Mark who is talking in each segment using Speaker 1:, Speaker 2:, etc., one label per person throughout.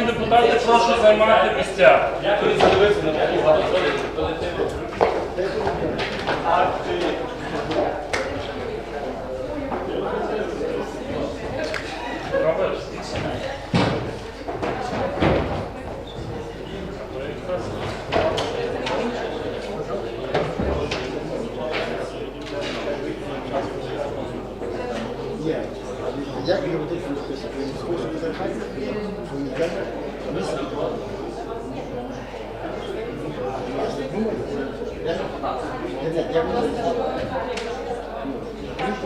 Speaker 1: Шановні депутати, прошу займати місця. Робиш?
Speaker 2: Є. Як юридично список? Він список зарплати? Унікальний? Місце? Ні, ні, я не знаю. Місто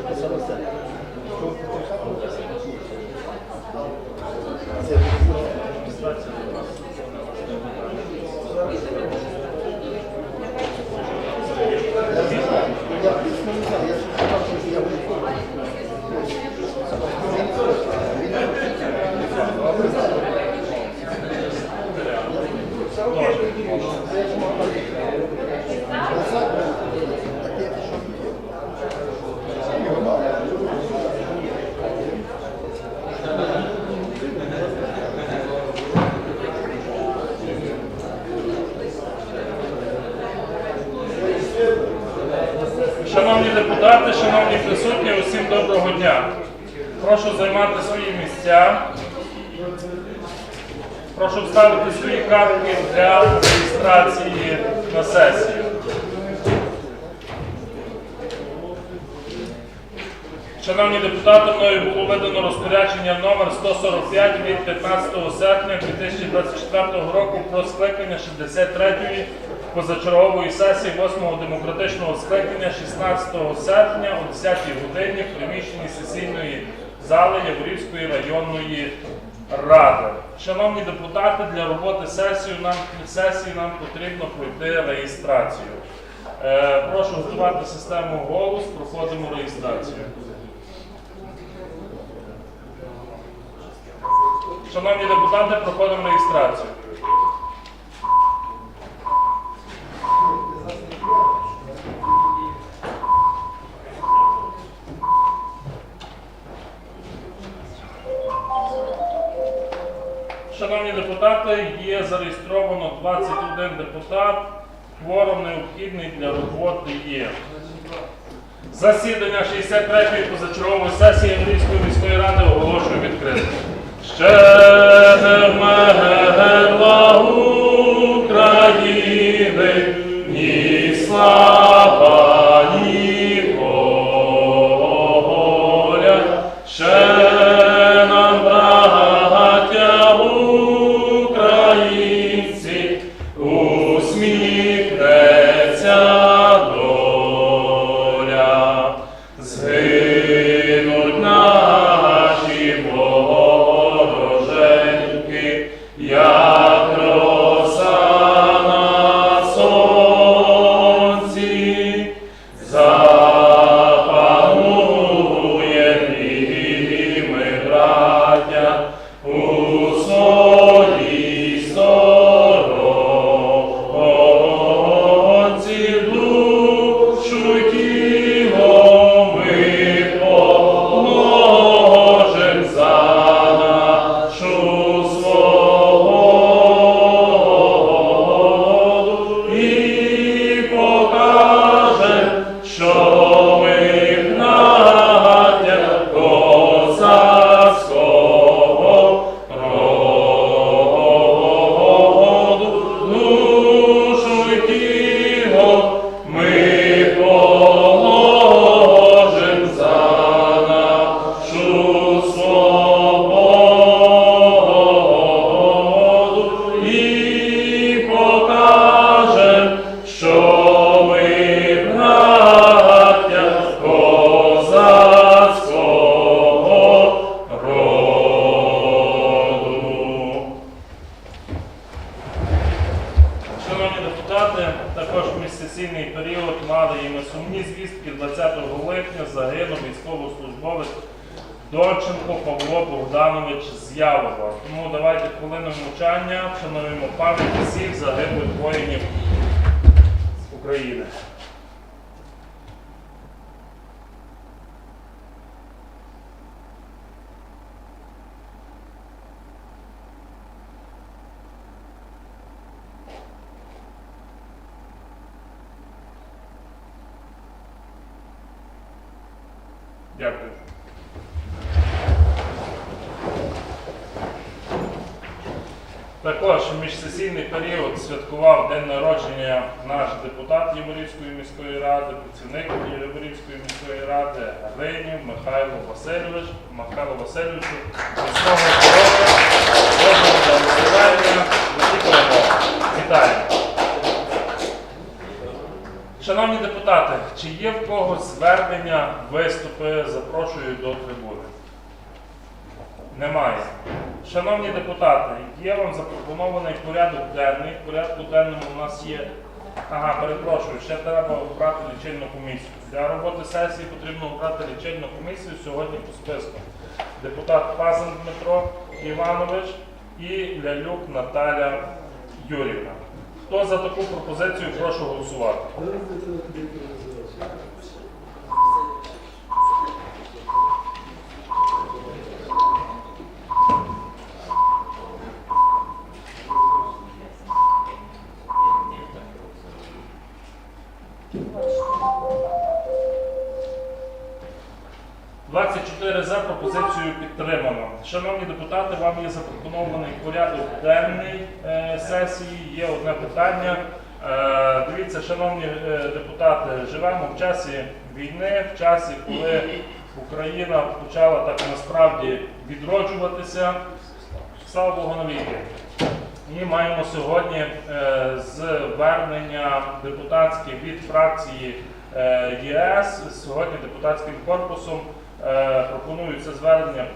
Speaker 2: писалося. Що ви Це Я знаю. Я письмо не знаю. Я ж сказав, що я вийшов.
Speaker 1: Шановні депутати, шановні присутні, усім доброго дня. Прошу займати свої місця. Прошу вставити свої картки для реєстрації на сесію. Шановні депутати, мною було видано розпорядження номер 145 від 15 серпня 2024 року про скликання 63-ї позачергової сесії 8-го демократичного скликання 16 серпня о 10-й годині в приміщенні сесійної зали Яворівської районної ради. Шановні депутати, для роботи сесії нам, сесії нам потрібно пройти реєстрацію. Е, прошу готувати систему голос, проходимо реєстрацію. Шановні депутати, проходимо реєстрацію. Депутати, є зареєстровано 21 депутат. Кворум необхідний для роботи є. Засідання 63-ї позачергової сесії Андрійської міської ради оголошую відкритим. Ще не вмерла України, ні слава, Богданович. Тому давайте хвилину мовчання вшануємо пам'ять всіх загиблих воїнів України. Дякую. Також в міжсесійний період святкував день народження наш депутат Єворівської міської ради, працівник Єворівської міської ради Гринів Михайло Васильович. Михайло Васильовичу, міцного здоров'я, благословення, великої перемоги. Вітаю! Шановні депутати, чи є в когось звернення, виступи, запрошую до трибуни? Немає. Шановні депутати, є вам запропонований порядок денний. В порядку денному у нас є. Ага, перепрошую, ще треба обрати лічильну комісію. Для роботи сесії потрібно обрати лічильну комісію сьогодні по списку. Депутат Пазан Дмитро Іванович і Лялюк Наталя Юрівна. Хто за таку пропозицію, прошу голосувати. Депутати, вам є запропонований порядок денний е, сесії. Є одне питання. Е, дивіться, шановні е, депутати, живемо в часі війни, в часі, коли Україна почала так насправді відроджуватися. Слава Богу навіки. І маємо сьогодні звернення депутатське від фракції ЄС. Сьогодні депутатським корпусом пропонують це звернення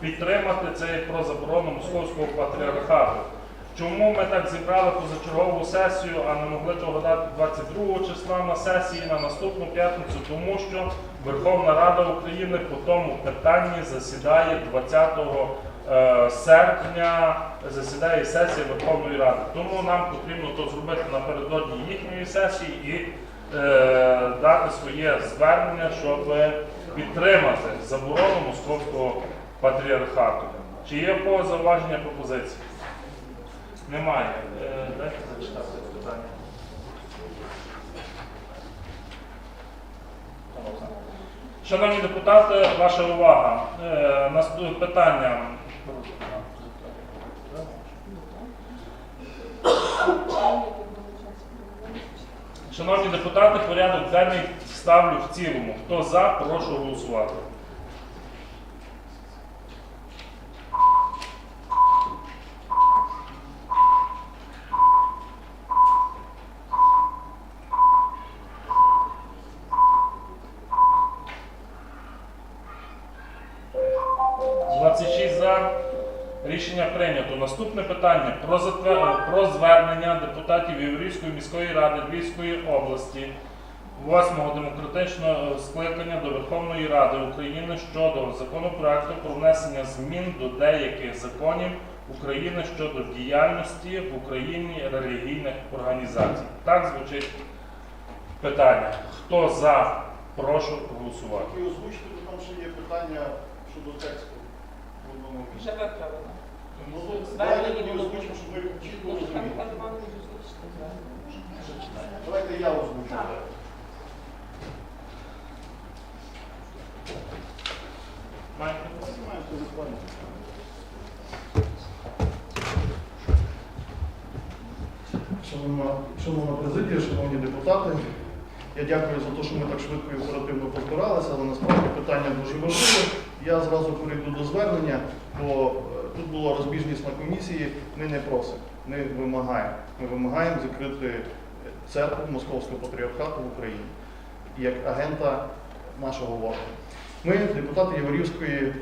Speaker 1: підтримати. Це про заборону московського патріархату. Чому ми так зібрали позачергову сесію, а не могли того дати 22 числа на сесії на наступну п'ятницю? Тому що Верховна Рада України по тому питанні засідає 20 е, серпня, засідає сесія Верховної Ради. Тому нам потрібно то зробити напередодні їхньої сесії і е, дати своє звернення, щоб підтримати заборону московського патріархату. Чи є в зауваження пропозиції? Немає. Е, Дайте зачитати питання. Шановні депутати, ваша увага. Е, наступ- питання. Шановні депутати, порядок денний ставлю в цілому. Хто за, прошу голосувати. – 26 за. Рішення прийнято. Наступне питання про звернення депутатів Єврейської міської ради Львівської області 8-го демократичного скликання до Верховної Ради України щодо законопроекту про внесення змін до деяких законів України щодо діяльності в Україні релігійних організацій. Так звучить питання. Хто за? Прошу голосувати.
Speaker 2: І озвучити, бо там ще є питання щодо тексту в одному місці.
Speaker 3: Вже виправлено.
Speaker 2: Ну, то давайте тоді озвучимо, щоб ви чітко розуміли. Давайте я озвучу. Шановна, президія, шановні депутати, я дякую за те, що ми так швидко і оперативно позбиралися, але насправді питання дуже важливе. Я зразу перейду до звернення, бо е, тут була розбіжність на комісії. Ми не просимо, ми вимагаємо. Ми вимагаємо закрити е, церкву Московського патріархату в Україні як агента нашого ворога. Ми, депутати Яворівської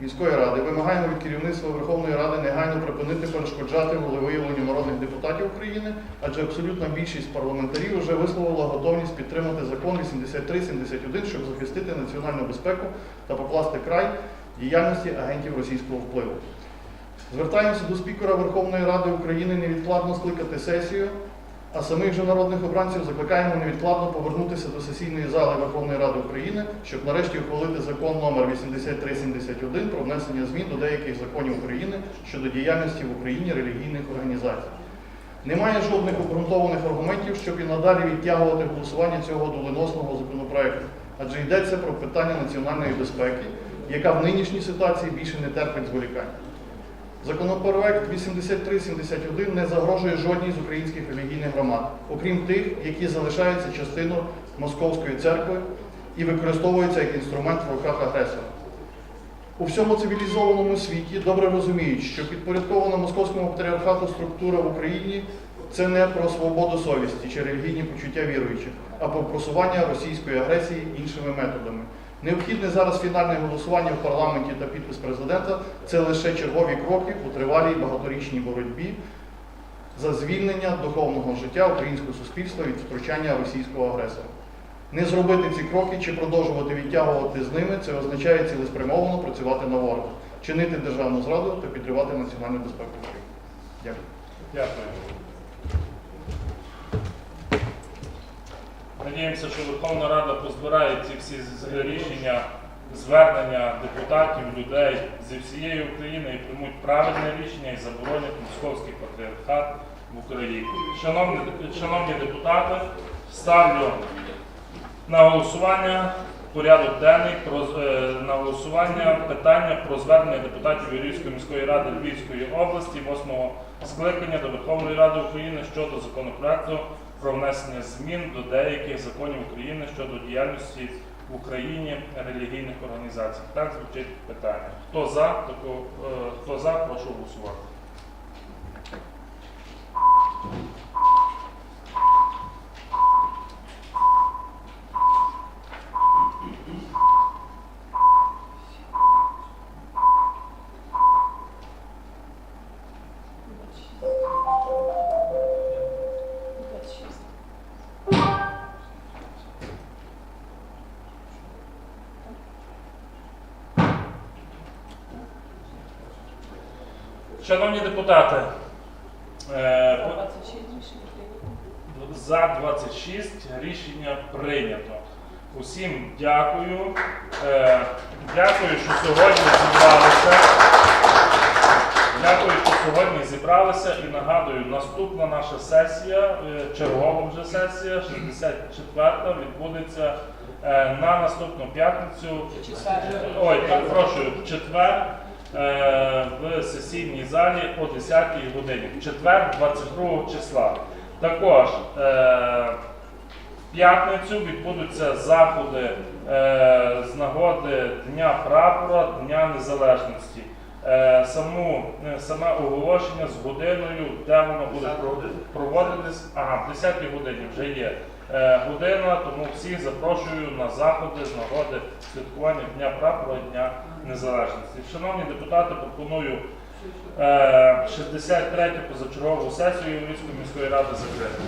Speaker 2: міської ради, вимагаємо від керівництва Верховної Ради негайно припинити перешкоджати волевиявленню народних депутатів України, адже абсолютна більшість парламентарів вже висловила готовність підтримати закон 83-71, щоб захистити національну безпеку та покласти край діяльності агентів російського впливу. Звертаємося до спікера Верховної Ради України невідкладно скликати сесію, а самих же народних обранців закликаємо невідкладно повернутися до сесійної зали Верховної Ради України, щоб нарешті ухвалити закон номер 8371 про внесення змін до деяких законів України щодо діяльності в Україні релігійних організацій. Немає жодних обґрунтованих аргументів, щоб і надалі відтягувати голосування цього доленосного законопроекту, адже йдеться про питання національної безпеки, яка в нинішній ситуації більше не терпить зволікань. Законопроект 8371 не загрожує жодній з українських релігійних громад, окрім тих, які залишаються частиною Московської церкви і використовуються як інструмент в руках агресора. У всьому цивілізованому світі добре розуміють, що підпорядкована московському патріархату структура в Україні це не про свободу совісті чи релігійні почуття віруючих, а про просування російської агресії іншими методами. Необхідне зараз фінальне голосування в парламенті та підпис президента це лише чергові кроки у тривалій багаторічній боротьбі за звільнення духовного життя українського суспільства від втручання російського агресора. Не зробити ці кроки чи продовжувати відтягувати з ними це означає цілеспрямовано працювати на ворога, чинити державну зраду та підривати національну безпеку. Дякую.
Speaker 1: Дякую. Надіємося, що Верховна Рада позбирає ці всі рішення, звернення депутатів, людей зі всієї України і приймуть правильне рішення і заборонять московський патріархат в Україні. Шановні, шановні депутати, ставлю на голосування порядок денний про е, на голосування питання про звернення депутатів Юрійської міської ради Львівської області 8 скликання до Верховної Ради України щодо законопроекту про внесення змін до деяких законів України щодо діяльності в Україні релігійних організацій. Так звучить питання. Хто за таку, е, хто за, прошу голосувати. Шановні депутати, е. За 26 рішення прийнято. Усім дякую. Е, Дякую, що сьогодні зібралися. Дякую, що сьогодні зібралися і нагадую, наступна наша сесія, е, чергова вже сесія, 64-та, відбудеться на наступну п'ятницю. Ой, перепрошую, в четвер в сесійній залі о 10 годині. В четвер, 22 числа. Також е, в п'ятницю відбудуться заходи е, з нагоди Дня прапора, Дня Незалежності. Е, саму, е, саме оголошення з годиною, де воно буде про- проводитись. Ага, в 10 годині вже є е, година, тому всіх запрошую на заходи з нагоди святкування Дня прапора Дня Незалежності. Шановні депутати, пропоную е, 63 позачергову сесію Львівської міської ради закрити.